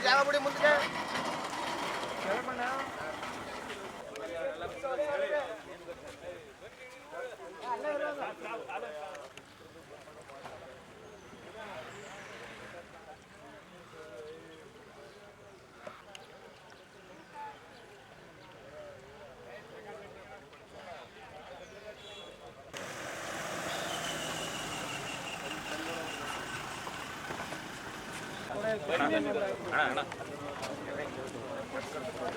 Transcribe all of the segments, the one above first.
ಜಾಗ ಬಿಡಿ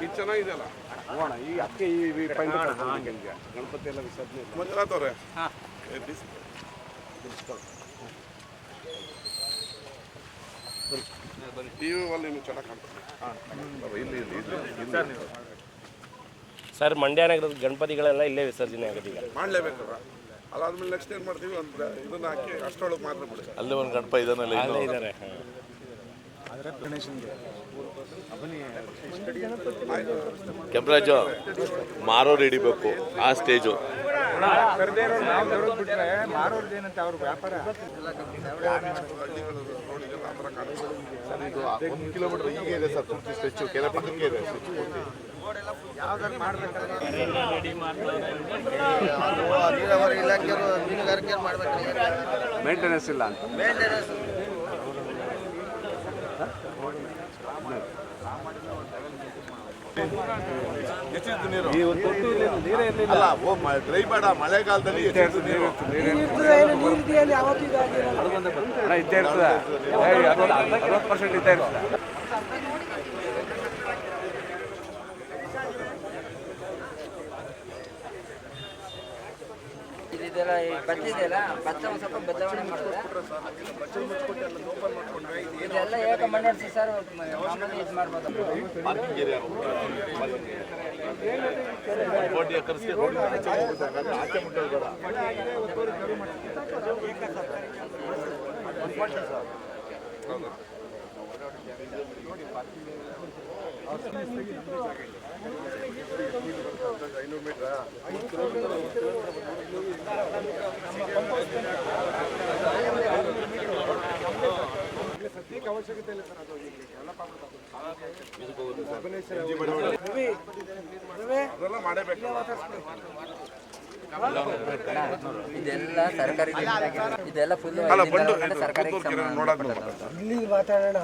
ಇದು ಚೆನ್ನಾಗಿದೆಯಲ್ಲ? ಹೋಗೋಣ ಈ ಅಕ್ಕೆ ಈ ಪಾಯಿಂಟ್ ಗಣಪತಿ ಎಲ್ಲ ವಿಸರ್ಜನೆ ಇಲ್ಲ. ಮಂಜುನಾಥ್ ಅವರೇ ಟಿ ವಿ ಅಲ್ಲಿ ನೀವು ಚೆನ್ನಾಗಿ ಕಾಣ್ತದೆ. ಇಲ್ಲಿ ಇಲ್ಲಿ ಇಲ್ಲಿ ಸರ್ ಮಂಡ್ಯ ನಗರದ ಗಣಪತಿಗಳೆಲ್ಲ ಇಲ್ಲೇ ವಿಸರ್ಜನೆ ಆಗುತ್ತೆ ಈಗ. ಮಾಡಲೇಬೇಕಲ್ಲ? ಅದಾದ್ಮೇಲೆ ನೆಕ್ಸ್ಟ್ ಏನು ಮಾಡ್ತೀವಿ ಅಂದ್ರೆ ಇದನ್ನ ಹಾಕಿ ಅಷ್ಟೊಳಗೆ ಮಾತ್ರ ಬಿಡಿ. ಅಲ್ಲಿ ಒಂದು ಗಣಪ ಇದನ್ನೆಲ್ಲ ಇದ್ದಾರೆ ಕೆಂಪರಾಜು ಮಾರೋರು ಹಿಡಿಬೇಕು ಆ ಸ್ಟೇಜು. ಒಂದು ಕಿಲೋಮೀಟರ್ ಹೀಗೆ ಇದೆ ಸರ್ ಪೂರ್ತಿ ಸ್ಟೆಚ್ಚು ಕೆರೆ ಪಕ್ಕಕ್ಕೆ ಇದೆ ಸ್ಟೆಚ್ಚು ಪೂರ್ತಿ. ನೀರಾವರಿ ಇಲಾಖೆಯವರು ಮೀನುಗಾರಿಕೆ ಮಾಡ್ಬೇಕು ಮೇಂಟೆನೆನ್ಸ್ ಇಲ್ಲ ಅಂತ. ಮೇಂಟೆನೆನ್ಸ್ ಈ ಒಂದು ತೊಟ್ಟು ಇಲ್ಲಿ ನೀರೇ ಇರಲಿಲ್ಲ ಅಲ್ಲ ಓ ಡ್ರೈ ಬೇಡ ಮಳೆಗಾಲದಲ್ಲಿ ನೀರು ಪರ್ಸೆಂಟ್ ಇದ್ದೇ ಇರ್ತದೆ ಇದೆಲ್ಲ ಈ ಭತ್ತ ಒಂದು ಸ್ವಲ್ಪ ಬದಲಾವಣೆ ಮಾಡಿದ್ರೆ ಮಣ್ಣರ್ಸಿ ಸರ್? ಇದು ಮಾಡ್ಬೋದು? ಪಾರ್ಕಿಂಗ್ ಐದು ಕೋಟಿ ಅದೆಲ್ಲ ಮಾಡಬೇಕು ಇದೆಲ್ಲ ಸರ್ಕಾರಿ ಇದೆಲ್ಲ ಫುಲ್ ಸರ್ಕಾರಿ ಇಲ್ಲಿ ಮಾತಾಡೋಣ.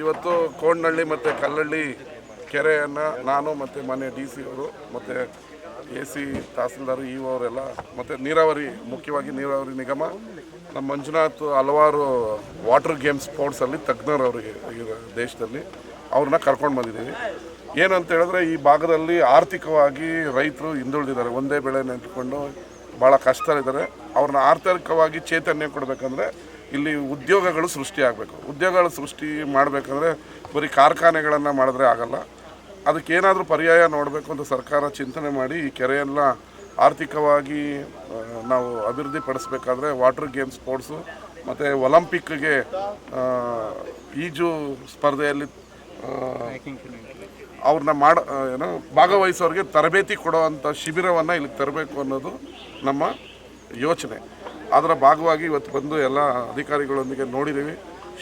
ಇವತ್ತು ಕೋಣನಹಳ್ಳಿ ಮತ್ತು ಕಲ್ಲಳ್ಳಿ ಕೆರೆಯನ್ನು ನಾನು ಮತ್ತು ಮನೆ ಡಿ ಸಿ ಅವರು, ಮತ್ತು ಎ ಸಿ ತಹಸೀಲ್ದಾರ್ ಇ ಅವರೆಲ್ಲ ಮತ್ತು ನೀರಾವರಿ, ಮುಖ್ಯವಾಗಿ ನೀರಾವರಿ ನಿಗಮ, ನಮ್ಮ ಮಂಜುನಾಥ್ ಹಲವಾರು ವಾಟರ್ ಗೇಮ್ಸ್ ಸ್ಪೋರ್ಟ್ಸಲ್ಲಿ ತಜ್ಞರು ಅವರಿಗೆ ದೇಶದಲ್ಲಿ, ಅವ್ರನ್ನ ಕರ್ಕೊಂಡು ಬಂದಿದ್ದೀವಿ. ಏನಂತ ಹೇಳಿದ್ರೆ, ಈ ಭಾಗದಲ್ಲಿ ಆರ್ಥಿಕವಾಗಿ ರೈತರು ಹಿಂದುಳಿದಿದ್ದಾರೆ. ಒಂದೇ ಬೆಳೆ ನೆಂಟ್ಕೊಂಡು ಭಾಳ ಕಷ್ಟದಲ್ಲಿದ್ದಾರೆ. ಅವ್ರನ್ನ ಆರ್ಥಿಕವಾಗಿ ಚೈತನ್ಯ ಕೊಡಬೇಕಂದ್ರೆ ಇಲ್ಲಿ ಉದ್ಯೋಗಗಳು ಸೃಷ್ಟಿಯಾಗಬೇಕು. ಉದ್ಯೋಗಗಳು ಸೃಷ್ಟಿ ಮಾಡಬೇಕಂದ್ರೆ ಬರೀ ಕಾರ್ಖಾನೆಗಳನ್ನು ಮಾಡಿದ್ರೆ ಆಗಲ್ಲ. ಅದಕ್ಕೆ ಏನಾದರೂ ಪರ್ಯಾಯ ನೋಡಬೇಕು ಅಂತ ಸರ್ಕಾರ ಚಿಂತನೆ ಮಾಡಿ ಈ ಕೆರೆಯೆಲ್ಲ ಆರ್ಥಿಕವಾಗಿ ನಾವು ಅಭಿವೃದ್ಧಿ ಪಡಿಸ್ಬೇಕಾದ್ರೆ ವಾಟರ್ ಗೇಮ್ ಸ್ಪೋರ್ಟ್ಸು ಮತ್ತು ಒಲಂಪಿಕ್ಗೆ ಈಜು ಸ್ಪರ್ಧೆಯಲ್ಲಿ ಅವ್ರನ್ನ ಮಾಡ ಏನೋ ಭಾಗವಹಿಸೋರಿಗೆ ತರಬೇತಿ ಕೊಡುವಂಥ ಶಿಬಿರವನ್ನು ಇಲ್ಲಿಗೆ ತರಬೇಕು ಅನ್ನೋದು ನಮ್ಮ ಯೋಚನೆ. ಅದರ ಭಾಗವಾಗಿ ಇವತ್ತು ಬಂದು ಎಲ್ಲ ಅಧಿಕಾರಿಗಳೊಂದಿಗೆ ನೋಡಿದ್ದೀವಿ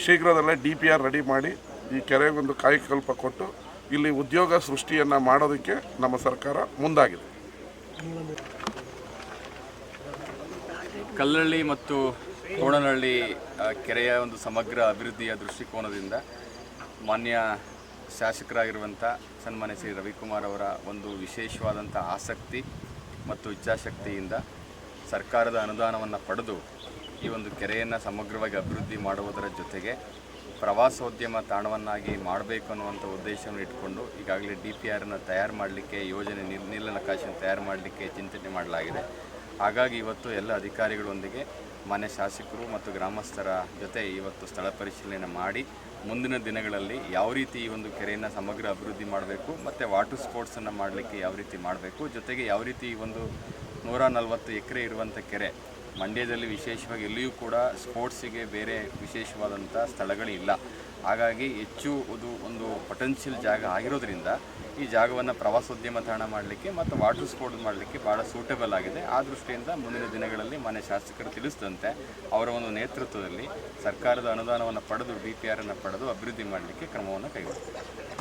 ಶೀಘ್ರದಲ್ಲೇ ಡಿ ಪಿ ಆರ್ ರೆಡಿ ಮಾಡಿ ಈ ಕೆರೆಗೊಂದು ಕಾಯಕಲ್ಪ ಕೊಟ್ಟು ಇಲ್ಲಿ ಉದ್ಯೋಗ ಸೃಷ್ಟಿಯನ್ನು ಮಾಡೋದಕ್ಕೆ ನಮ್ಮ ಸರ್ಕಾರ ಮುಂದಾಗಿದೆ. ಕಲ್ಲಳ್ಳಿ ಮತ್ತು ಕೋಣನಹಳ್ಳಿ ಕೆರೆಯ ಒಂದು ಸಮಗ್ರ ಅಭಿವೃದ್ಧಿಯ ದೃಷ್ಟಿಕೋನದಿಂದ ಮಾನ್ಯ ಶಾಸಕರಾಗಿರುವಂಥ ಸನ್ಮಾನ್ಯ ಶ್ರೀ ರವಿಕುಮಾರ್ ಅವರ ಒಂದು ವಿಶೇಷವಾದಂಥ ಆಸಕ್ತಿ ಮತ್ತು ಇಚ್ಛಾಶಕ್ತಿಯಿಂದ ಸರ್ಕಾರದ ಅನುದಾನವನ್ನು ಪಡೆದು ಈ ಒಂದು ಕೆರೆಯನ್ನು ಸಮಗ್ರವಾಗಿ ಅಭಿವೃದ್ಧಿ ಮಾಡುವುದರ ಜೊತೆಗೆ ಪ್ರವಾಸೋದ್ಯಮ ತಾಣವನ್ನಾಗಿ ಮಾಡಬೇಕು ಅನ್ನುವಂಥ ಉದ್ದೇಶವನ್ನು ಇಟ್ಕೊಂಡು ಈಗಾಗಲೇ ಡಿ ಪಿ ಆರನ್ನು ತಯಾರು ಮಾಡಲಿಕ್ಕೆ, ಯೋಜನೆ ನೀಲ್ ನೀಲನಕಾಶೆಯನ್ನು ತಯಾರು ಮಾಡಲಿಕ್ಕೆ ಚಿಂತನೆ ಮಾಡಲಾಗಿದೆ. ಹಾಗಾಗಿ ಇವತ್ತು ಎಲ್ಲ ಅಧಿಕಾರಿಗಳೊಂದಿಗೆ ಮನೆ ಶಾಸಕರು ಮತ್ತು ಗ್ರಾಮಸ್ಥರ ಜೊತೆ ಇವತ್ತು ಸ್ಥಳ ಪರಿಶೀಲನೆ ಮಾಡಿ, ಮುಂದಿನ ದಿನಗಳಲ್ಲಿ ಯಾವ ರೀತಿ ಈ ಒಂದು ಕೆರೆಯನ್ನು ಸಮಗ್ರ ಅಭಿವೃದ್ಧಿ ಮಾಡಬೇಕು ಮತ್ತು ವಾಟರ್ ಸ್ಪೋರ್ಟ್ಸನ್ನು ಮಾಡಲಿಕ್ಕೆ ಯಾವ ರೀತಿ ಮಾಡಬೇಕು, ಜೊತೆಗೆ ಯಾವ ರೀತಿ ಈ ಒಂದು ನೂರ ನಲವತ್ತು ಎಕರೆ ಇರುವಂಥ ಕೆರೆ ಮಂಡ್ಯದಲ್ಲಿ ವಿಶೇಷವಾಗಿ ಎಲ್ಲಿಯೂ ಕೂಡ ಸ್ಪೋರ್ಟ್ಸಿಗೆ ಬೇರೆ ವಿಶೇಷವಾದಂಥ ಸ್ಥಳಗಳಿಲ್ಲ. ಹಾಗಾಗಿ ಹೆಚ್ಚು ಅದು ಒಂದು ಪೊಟೆನ್ಷಿಯಲ್ ಜಾಗ ಆಗಿರೋದ್ರಿಂದ ಈ ಜಾಗವನ್ನು ಪ್ರವಾಸೋದ್ಯಮ ತಾಣ ಮಾಡಲಿಕ್ಕೆ ಮತ್ತು ವಾಟರ್ ಸ್ಪೋರ್ಟ್ ಮಾಡಲಿಕ್ಕೆ ಭಾಳ ಸೂಟಬಲ್ ಆಗಿದೆ. ಆ ದೃಷ್ಟಿಯಿಂದ ಮುಂದಿನ ದಿನಗಳಲ್ಲಿ ಮನೆ ಶಾಸಕರು ತಿಳಿಸಿದಂತೆ ಅವರ ಒಂದು ನೇತೃತ್ವದಲ್ಲಿ ಸರ್ಕಾರದ ಅನುದಾನವನ್ನು ಪಡೆದು, ಡಿ ಪಿ ಆರನ್ನು ಪಡೆದು ಅಭಿವೃದ್ಧಿ ಮಾಡಲಿಕ್ಕೆ ಕ್ರಮವನ್ನು ಕೈಗೊಳ್ಳುತ್ತೆ